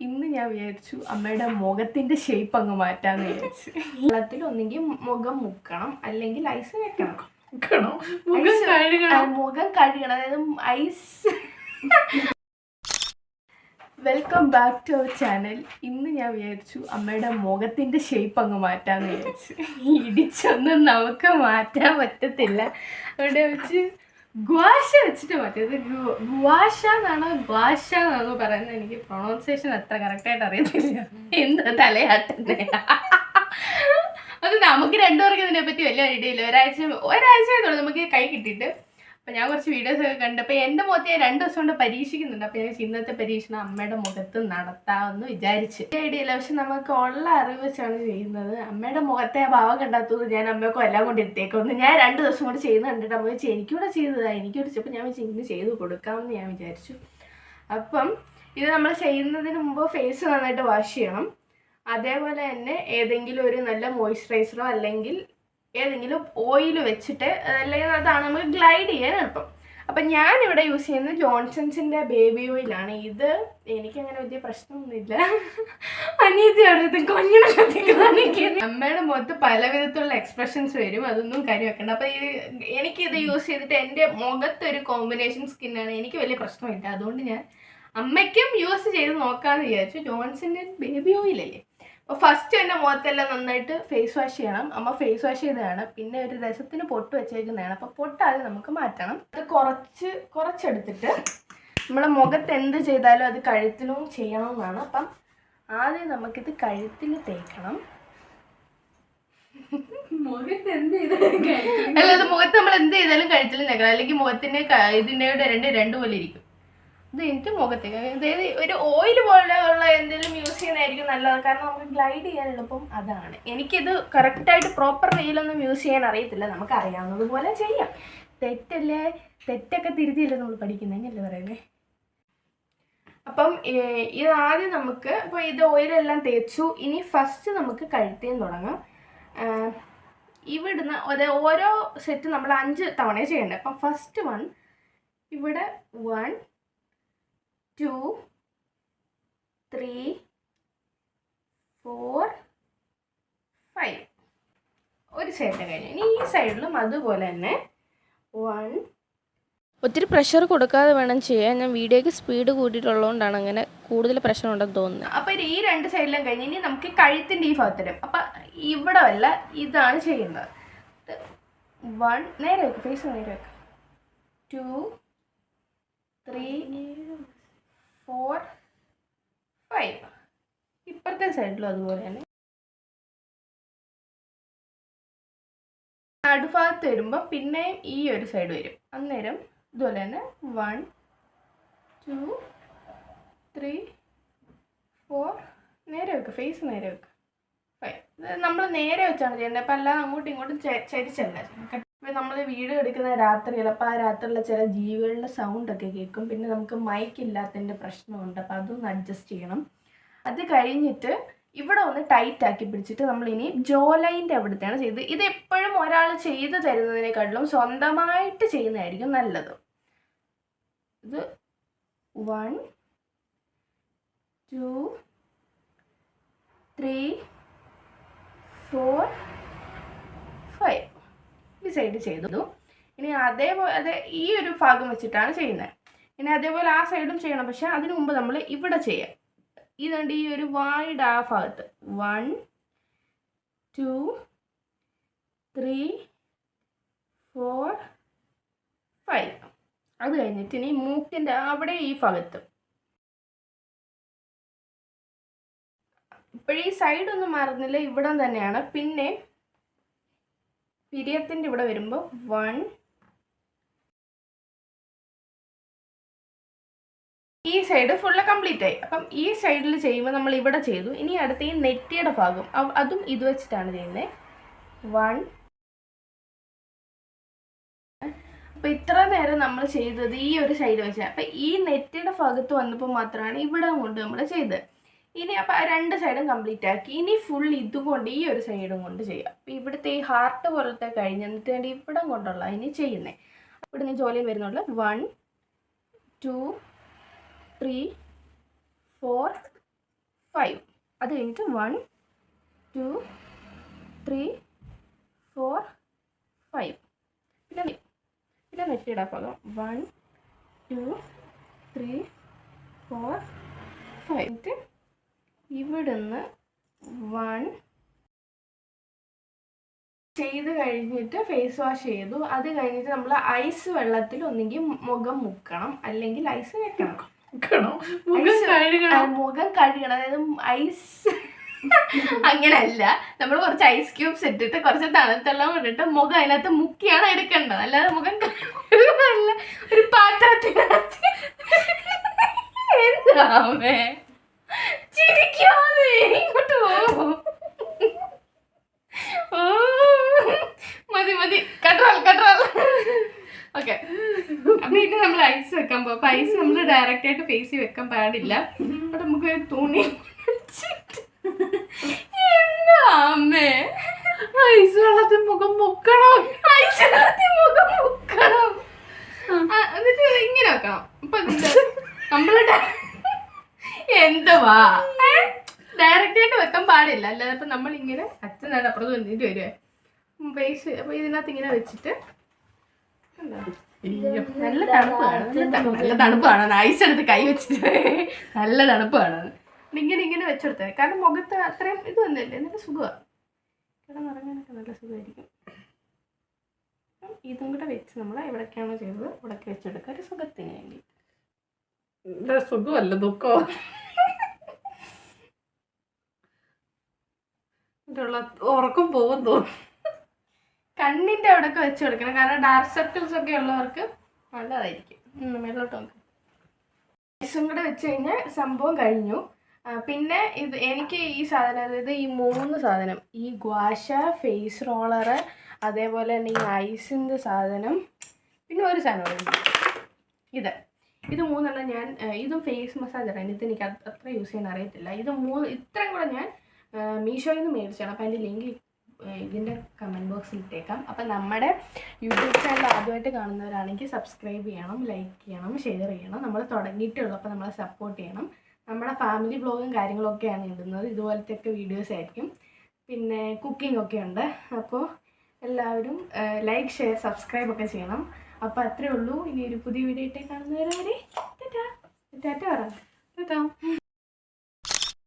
ഇന്ന് ഞാൻ വിചാരിച്ചു അമ്മയുടെ മുഖത്തിന്റെ ഷേപ്പ് അങ്ങ് മാറ്റാന്ന് വിചാരിച്ചു. വെള്ളത്തിൽ ഒന്നെങ്കിൽ മുഖം മുക്കണം അല്ലെങ്കിൽ ഐസ് വെക്കണം. മുഖം കഴുകണം? അതായത് ice welcome back to our channel ഇന്ന് ഞാൻ വിചാരിച്ചു അമ്മയുടെ മുഖത്തിന്റെ ഷേപ്പ് അങ്ങ് മാറ്റാന്ന് വിചാരിച്ചു. ഇടിച്ചൊന്നും നമുക്ക് മാറ്റാൻ പറ്റത്തില്ല. അവിടെ വെച്ച് ഗ്വാഷ വെച്ചിട്ട് മാറ്റിയത് ഗ്വാഷ എന്നാണോ ഗ്വാഷ എന്നാണോ പറയുന്നത് എനിക്ക് പ്രൊണൗൺസിയേഷൻ അത്ര കറക്റ്റായിട്ട് അറിയത്തില്ല. എന്ത് തലയാട്ടുന്നേ. അത് നമുക്ക് രണ്ടുപേർക്ക് ഇതിനെ പറ്റി വലിയ ഐഡിയ ഇല്ല. ഒരാഴ്ച ഒരാഴ്ചയായിട്ടുള്ളൂ നമുക്ക് കൈ കിട്ടിയിട്ട്. അപ്പം ഞാൻ കുറച്ച് വീഡിയോസ് ഒക്കെ കണ്ടപ്പോൾ എന്റെ മുഖത്ത് ഞാൻ രണ്ട് ദിവസം കൊണ്ട് പരീക്ഷിക്കുന്നുണ്ട്. അപ്പോൾ ഞാൻ ഇന്നത്തെ പരീക്ഷണം അമ്മയുടെ മുഖത്ത് നടത്താമെന്ന് വിചാരിച്ചു. ഐഡിയല്ല പക്ഷെ നമുക്ക് ഉള്ള അറിവ് വെച്ചാണ് ചെയ്യുന്നത്. അമ്മയുടെ മുഖത്തെ ആ ഭാവം കണ്ടാത്തത് ഞാൻ അമ്മയൊക്കെ എല്ലാം കൊണ്ട് എത്തിയേക്കൊന്ന് ഞാൻ രണ്ട് ദിവസം കൊണ്ട് ചെയ്യുന്ന കണ്ടിട്ട് അമ്മ വെച്ചാൽ എനിക്കൂടെ ചെയ്തതാ? എനിക്കൂടെ അപ്പോൾ ഞാൻ വെച്ച് ഇന്ന് ചെയ്ത് കൊടുക്കാമെന്ന് ഞാൻ വിചാരിച്ചു. അപ്പം ഇത് നമ്മൾ ചെയ്യുന്നതിന് മുമ്പ് ഫേസ് നന്നായിട്ട് വാഷ് ചെയ്യണം. അതേപോലെ തന്നെ ഏതെങ്കിലും ഒരു നല്ല മോയ്സ്ചറൈസറോ അല്ലെങ്കിൽ ഏതെങ്കിലും ഓയിൽ വെച്ചിട്ട് അല്ലെങ്കിൽ അതാണ് നമുക്ക് ഗ്ലൈഡ് ചെയ്യാൻ എളുപ്പം. അപ്പം ഇവിടെ യൂസ് ചെയ്യുന്നത് ജോൺസൺസിന്റെ ബേബി ഓയിലാണ് ഇത് എനിക്കങ്ങനെ വലിയ പ്രശ്നമൊന്നുമില്ല. അനീതി അടുത്ത് കൊഞ്ഞിനെ അമ്മയുടെ മുഖത്ത് പല വിധത്തിലുള്ള എക്സ്പ്രഷൻസ് വരും. അതൊന്നും കാര്യം വെക്കണ്ട. അപ്പം ഈ എനിക്കിത് യൂസ് ചെയ്തിട്ട് എന്റെ മുഖത്തൊരു കോമ്പിനേഷൻ സ്കിന്നാണ് എനിക്ക് വലിയ പ്രശ്നമില്ല. അതുകൊണ്ട് ഞാൻ അമ്മയ്ക്കും യൂസ് ചെയ്ത് നോക്കാമെന്ന് വിചാരിച്ചു. ജോൺസന്റെ ബേബി ഓയിലല്ലേ അപ്പോൾ ഫസ്റ്റ് എന്റെ മുഖത്തെല്ലാം നന്നായിട്ട് ഫേസ് വാഷ് ചെയ്യണം. അമ്മ ഫേസ് വാഷ് ചെയ്തതാണ്. പിന്നെ ഒരു രസത്തിന് പൊട്ട് വെച്ചേക്കുന്നതാണ്. അപ്പോൾ പൊട്ടാതെ നമുക്ക് മാറ്റണം. അത് കുറച്ച് കുറച്ചെടുത്തിട്ട് നമ്മളെ മുഖത്ത് എന്ത് ചെയ്താലും അത് കഴുത്തിലും ചെയ്യണമെന്നാണ്. അപ്പം ആദ്യം നമുക്കിത് കഴുത്തിൽ തേക്കണം. മുഖത്ത് എന്ത് ചെയ്താലും കഴിക്കും അല്ല അത് മുഖത്ത് നമ്മൾ എന്ത് ചെയ്താലും കഴുത്തിൽ തേക്കണം. അല്ലെങ്കിൽ മുഖത്തിന്റെ ഇതിന്റെ രണ്ട് രണ്ട് പോലെ ഇരിക്കും. ഇത് എനിക്ക് മുഖത്തേക്ക് അതായത് ഒരു ഓയിൽ പോലെയുള്ള എന്തെങ്കിലും യൂസ് ചെയ്യുന്നതായിരിക്കും നല്ലത്. കാരണം നമുക്ക് ഗ്ലൈഡ് ചെയ്യാൻ എളുപ്പം അതാണ്. എനിക്കിത് കറക്റ്റായിട്ട് പ്രോപ്പർ വെയിലൊന്നും യൂസ് ചെയ്യാൻ അറിയത്തില്ല. നമുക്ക് അറിയാവുന്നത് പോലെ ചെയ്യാം. തെറ്റല്ലേ? തെറ്റൊക്കെ തിരുത്തിയല്ലേ നമ്മൾ പഠിക്കുന്നതെന്നല്ലേ പറയുന്നത് അപ്പം ഇത് ആദ്യം നമുക്ക് ഇപ്പോൾ ഇത് ഓയിലെല്ലാം തേച്ചു. ഇനി ഫസ്റ്റ് നമുക്ക് കഴുത്തേന്ന് തുടങ്ങാം. ഇവിടുന്ന് ഒരു ഓരോ സെറ്റ് നമ്മൾ അഞ്ച് തവണ ചെയ്യേണ്ടത് അപ്പം ഫസ്റ്റ് വൺ ഇവിടെ one two three four five. ഒരു സൈഡ് കഴിഞ്ഞു. ഇനി ഈ സൈഡിലും അതുപോലെ തന്നെ വൺ. ഒത്തിരി പ്രഷർ കൊടുക്കാതെ വേണം ചെയ്യാൻ. ഞാൻ വീഡിയോയ്ക്ക് സ്പീഡ് കൂട്ടിയിട്ടുള്ളതുകൊണ്ടാണ് അങ്ങനെ കൂടുതൽ പ്രഷർ ഉണ്ടെന്ന് തോന്നുന്നത്. അപ്പൊ ഈ രണ്ട് സൈഡിലും കഴിഞ്ഞ് ഇനി നമുക്ക് കഴുത്തിന്റെ ഈ ഭാഗത്തിലും. അപ്പൊ ഇവിടെ അല്ല ഇതാണ് ചെയ്യുന്നത്. വൺ. നേരെ വെക്കും ഫേസ് നേരെ വെക്ക്. ടു ത്രീ ഫോർ ഫൈവ് ഇപ്പുറത്തെ സൈഡിലും അതുപോലെ തന്നെ നടുഭാഗത്ത് വരുമ്പോൾ പിന്നെയും ഈ ഒരു സൈഡ് വരും. അന്നേരം ഇതുപോലെ തന്നെ വൺ ടു ത്രീ ഫോർ നേരെ വെക്കുക ഫേസ് നേരെ വെക്കുക നമ്മൾ നേരെ വെച്ചാണ് ചെയ്യേണ്ടത്. അപ്പം അല്ലാതെ അങ്ങോട്ടും ഇങ്ങോട്ടും ചരിച്ചല്ല. ഇപ്പം നമ്മൾ വീഡിയോ എടുക്കുന്ന രാത്രിയിൽ അപ്പോൾ ആ രാത്രിയിലെ ചില ജീവികളുടെ സൗണ്ടൊക്കെ കേൾക്കും. പിന്നെ നമുക്ക് മൈക്ക് ഇല്ലാത്തതിന്റെ പ്രശ്നമുണ്ട്. അപ്പോൾ അതൊന്ന് അഡ്ജസ്റ്റ് ചെയ്യണം. അത് കഴിഞ്ഞിട്ട് ഇവിടെ ഒന്ന് ടൈറ്റ് ആക്കി പിടിച്ചിട്ട് നമ്മൾ ഇനി ജോ ലൈന്റെ അവിടുത്തെയാണ് ചെയ്തത് ഇത് എപ്പോഴും ഒരാൾ ചെയ്തു തരുന്നതിനെക്കാട്ടിലും സ്വന്തമായിട്ട് ചെയ്യുന്നതായിരിക്കും നല്ലത്. ഇത് one two three four five ഈ സൈഡ് ചെയ്തു. ഇനി അതേപോലെ അതെ ഈ ഒരു ഭാഗം വെച്ചിട്ടാണ് ചെയ്യുന്നത്. ഇനി അതേപോലെ ആ സൈഡും ചെയ്യണം. പക്ഷെ അതിനു മുമ്പ് നമ്മൾ ഇവിടെ ചെയ്യാം. ഇതുകൊണ്ട് ഈ ഒരു വൈഡ് ആ ഭാഗത്ത് one two three four five അത് കഴിഞ്ഞിട്ട് ഇനി മൂക്കിന്റെ അവിടെ ഈ ഭാഗത്ത്. ഇപ്പോഴീ സൈഡൊന്നും മാറുന്നില്ല ഇവിടെ തന്നെയാണ്. പിന്നെ പിരിയത്തിന്റെ ഇവിടെ വരുമ്പോൾ വൺ ഈ സൈഡ് ഫുള്ള് കംപ്ലീറ്റ് ആയി. അപ്പം ഈ സൈഡിൽ ചെയ്യുമ്പോൾ നമ്മൾ ഇവിടെ ചെയ്തു. ഇനി അടുത്ത ഈ നെറ്റിയുടെ ഭാഗം. അതും ഇത് വെച്ചിട്ടാണ് ചെയ്യുന്നത് വൺ അപ്പം ഇത്ര നേരം നമ്മൾ ചെയ്തത് ഈ ഒരു സൈഡ് വെച്ചാൽ അപ്പം ഈ നെറ്റിയുടെ ഭാഗത്ത് വന്നപ്പോൾ മാത്രമാണ് ഇവിടെ കൊണ്ട് നമ്മൾ ചെയ്തത്. ഇനി അപ്പം രണ്ട് സൈഡും കംപ്ലീറ്റ് ആക്കി. ഇനി ഫുൾ ഇതും കൊണ്ട് ഈ ഒരു സൈഡും കൊണ്ട് ചെയ്യാം. അപ്പം ഇവിടുത്തെ ഈ ഹാർട്ട് പോലത്തെ കഴിഞ്ഞ് എന്നിട്ട് വേണ്ടി ഇവിടം കൊണ്ടുള്ള ഇനി ചെയ്യുന്നത് ഇവിടുന്ന് ജോലിയിൽ വരുന്നുള്ള one two three four five അത് കഴിഞ്ഞിട്ട് one two three four five പിന്നെ പിന്നെ നെറ്റിയുടെ ഭാഗം one two three four five എന്നിട്ട് ഇവിടുന്ന് വൺ ചെയ്ത് കഴിഞ്ഞിട്ട് ഫേസ് വാഷ് ചെയ്തു. അത് കഴിഞ്ഞിട്ട് നമ്മൾ ഐസ് വെള്ളത്തിൽ ഒന്നെങ്കിൽ മുഖം മുക്കണം അല്ലെങ്കിൽ ഐസ് വെക്കണം. മുഖം കഴുകണം. ആ, മുഖം കഴുകണം. അതായത് ഐസ്. അങ്ങനല്ല. നമ്മൾ കുറച്ച് ഐസ് ക്യൂബ്സ് ഇട്ടിട്ട് കുറച്ച് തണുത്തെല്ലാം ഇട്ടിട്ട് മുഖം അതിനകത്ത് മുക്കിയാണ് എടുക്കേണ്ടത്. അല്ലാതെ മുഖം കഴുകുന്നതല്ല. ഒരു പാത്രത്തിനകത്ത്. എന്താമേ ചിരിക്കാതെ ഇങ്ങോട്ട് പോ ഐസ് വെക്കാൻ പോകും പൈസ നമ്മൾ ഡയറക്റ്റ് ആയിട്ട് ഫേസിൽ വെക്കാൻ പാടില്ല. അപ്പൊ നമുക്ക് തുണി എന്താ അമ്മേ? ഐസ് വെള്ളത്തിൽ മുഖം മുക്കണം. ഐസ് വെള്ളത്തിൽ മുഖം മുക്കണം. എന്നിട്ട് ഇങ്ങനെ വെക്കണം. അപ്പൊ നമ്മൾ എന്തുവാ? ഡയറക്റ്റ് ആയിട്ട് വെക്കാൻ പാടില്ല. അല്ലാതെ ഇപ്പൊ നമ്മൾ ഇങ്ങനെ അച്ഛനാണ് അപ്പുറത്ത് വന്നിട്ട് വരുവേ. ഫേസ് അപ്പൊ ഇതിനകത്ത് ഇങ്ങനെ വെച്ചിട്ട്? നല്ല തണുപ്പാണ് നല്ല തണുപ്പാണ് ഐസ് എടുത്ത് കൈ വെച്ചിട്ട് നല്ല തണുപ്പാണ് ഇങ്ങനെ ഇങ്ങനെ വെച്ചെടുത്തത് കാരണം മുഖത്ത് അത്രയും ഇത് വന്നില്ലേ? നല്ല സുഖമാണ് കിടന്നിറങ്ങാനൊക്കെ നല്ല സുഖമായിരിക്കും. ഇതും കൂടെ വെച്ച് നമ്മൾ എവിടേക്കാണോ ചെയ്തത് ഇവിടേക്ക് വെച്ചെടുക്കുക ഒരു സുഖത്തിന് വേണ്ടി. സുഖമല്ല ദുഃഖോ? ഇതിലുള്ള ഉറക്കം പോകും തോന്നുന്നു. കണ്ണിന്റെ അവിടെയൊക്കെ വെച്ച് കൊടുക്കണം. കാരണം ഡാർക്ക് സർക്കിൾസ് ഒക്കെ ഉള്ളവർക്ക് നല്ലതായിരിക്കും. മേലോട്ട് നോക്ക്. ഐസും കൂടെ വെച്ച് കഴിഞ്ഞാൽ സംഭവം കഴിഞ്ഞു. പിന്നെ ഇത് എനിക്ക് ഈ സാധനം അതായത് ഈ മൂന്ന് സാധനം ഈ ഗ്വാഷ ഫേസ് റോളറ് അതേപോലെ തന്നെ ഈ ഐസിന്റെ സാധനം പിന്നെ ഒരു സാധനം ഇത്. ഇത് മൂന്നെണ്ണം ഞാൻ ഇതും ഫേസ് മസാജറാണ് ഇത് എനിക്ക് അത്ര യൂസ് ചെയ്യാൻ അറിയത്തില്ല. ഇത് മൂന്ന് ഇത്രയും കൂടെ ഞാൻ മീഷോയിൽ നിന്ന് മേടിച്ചാണ് അപ്പോൾ അതിന്റെ ലിങ്ക് ഇതിന്റെ കമന്റ് ബോക്സിൽ ഇട്ടേക്കാം. അപ്പം നമ്മുടെ യൂട്യൂബ് ചാനൽ ആദ്യമായിട്ട് കാണുന്നവരാണെങ്കിൽ സബ്സ്ക്രൈബ് ചെയ്യണം ലൈക്ക് ചെയ്യണം ഷെയർ ചെയ്യണം. നമ്മൾ തുടങ്ങിയിട്ടുള്ളൂ അപ്പോൾ നമ്മളെ സപ്പോർട്ട് ചെയ്യണം. നമ്മുടെ ഫാമിലി ബ്ലോഗും കാര്യങ്ങളൊക്കെയാണ് ഇടുന്നത്. ഇതുപോലത്തെ ഒക്കെ വീഡിയോസ് ആയിരിക്കും. പിന്നെ കുക്കിംഗ് ഒക്കെ ഉണ്ട്. അപ്പോൾ എല്ലാവരും ലൈക്ക് ഷെയർ സബ്സ്ക്രൈബ് ഒക്കെ ചെയ്യണം. അപ്പോൾ അത്രേ ഉള്ളൂ. ഇനി ഒരു പുതിയ വീഡിയോ ഇട്ടേ കാണുന്നവരെ ടാറ്റ. പറ.